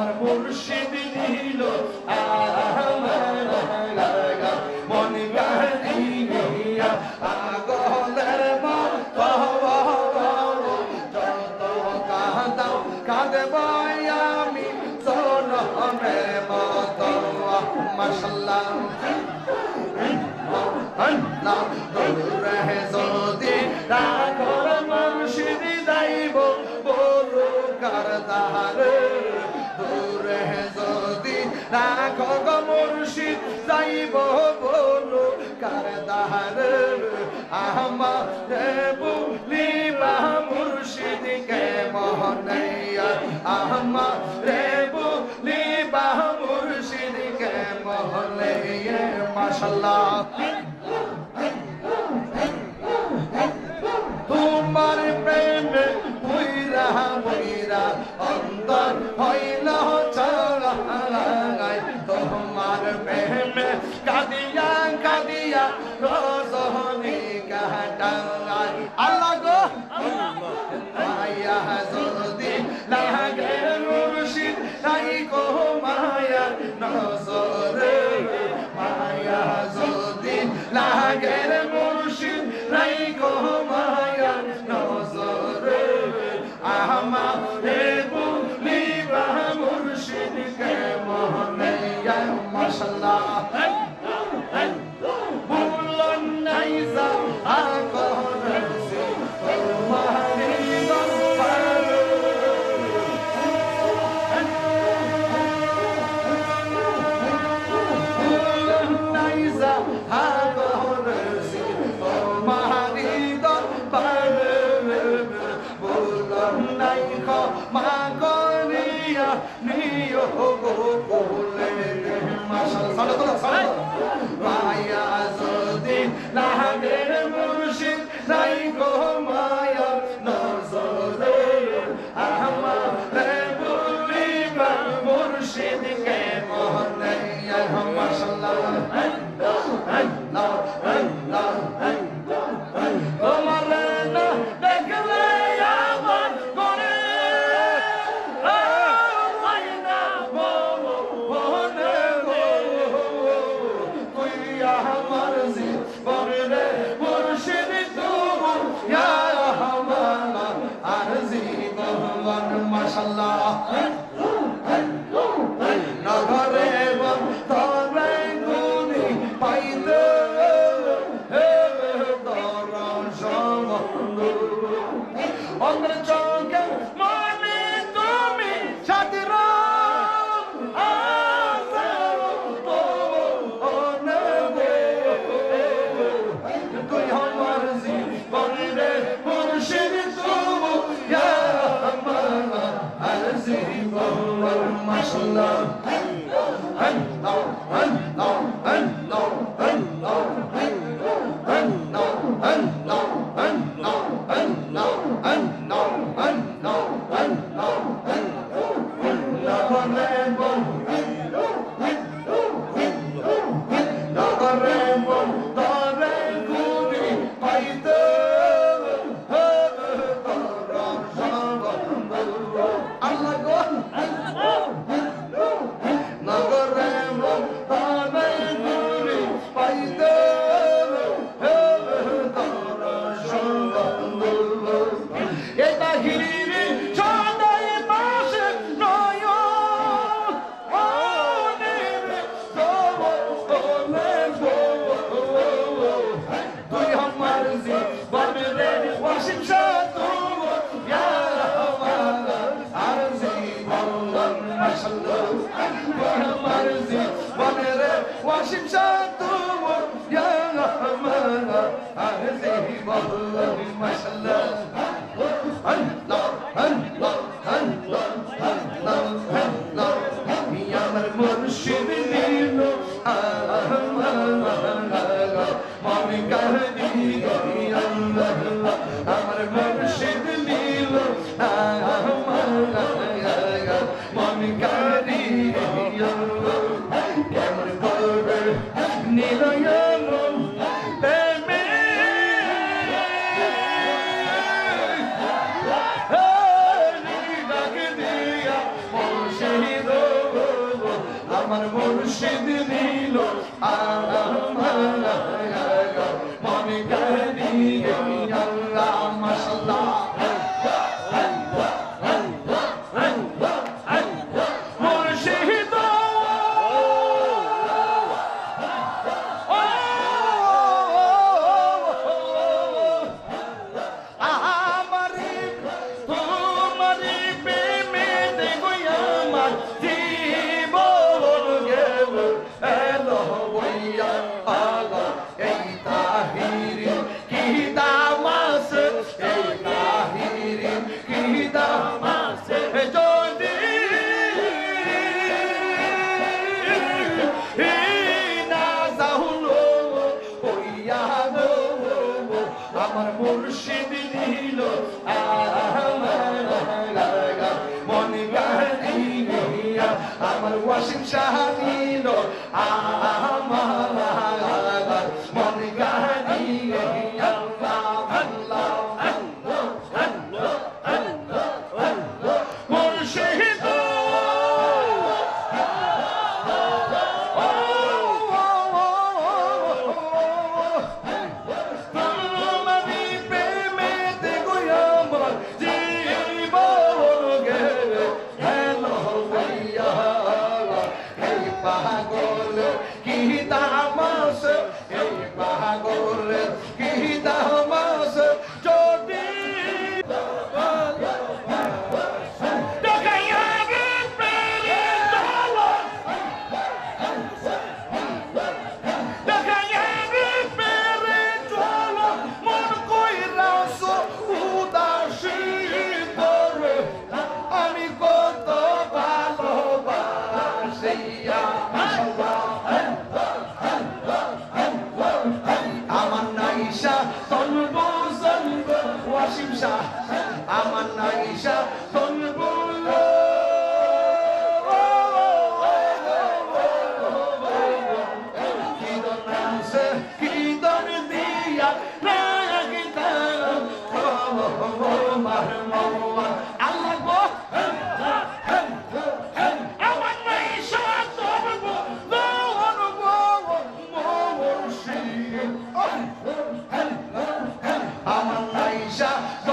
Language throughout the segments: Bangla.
আমার মুর্শিদ দিল মন গাড়িয়া আগলের মত যত কাঁদাও কাঁদব আমি সোনের মত মশলা Allah, Allah, Allah, Allah, Allah, Allah, রাখো গো মুর্শিদ, যাইব বলো কার দাহার আমারে বলিবা মুর্শিদ, কে মহনাইয়া আমারে বলিবা মুর্শিদ, কে মহনাইয়া মাশাআল্লাহ। গো মায়া, নজরে মায়া যদি লাগে রে মুর্শিদ, নাই গো মায়া, নজরে আমারে বলিবা মুর্শিদ কে মনে মাশাআল্লাহ লাহাদের মুর্শিদ নাই গো stronger. ওয়াসিম আমার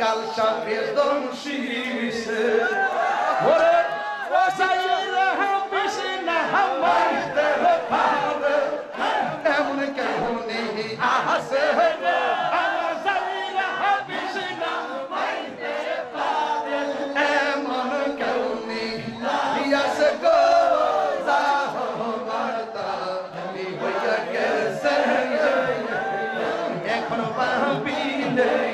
কালসা বেদম শিবিছে ওরে ওসাই রহম বিশনা হামার দেহ পার এমন কেমন নেহি আহাসে রে আমার সাই রহম বিশনা হামার দেহ পার এমন কেমন নেহি ইয়াসে গো Day.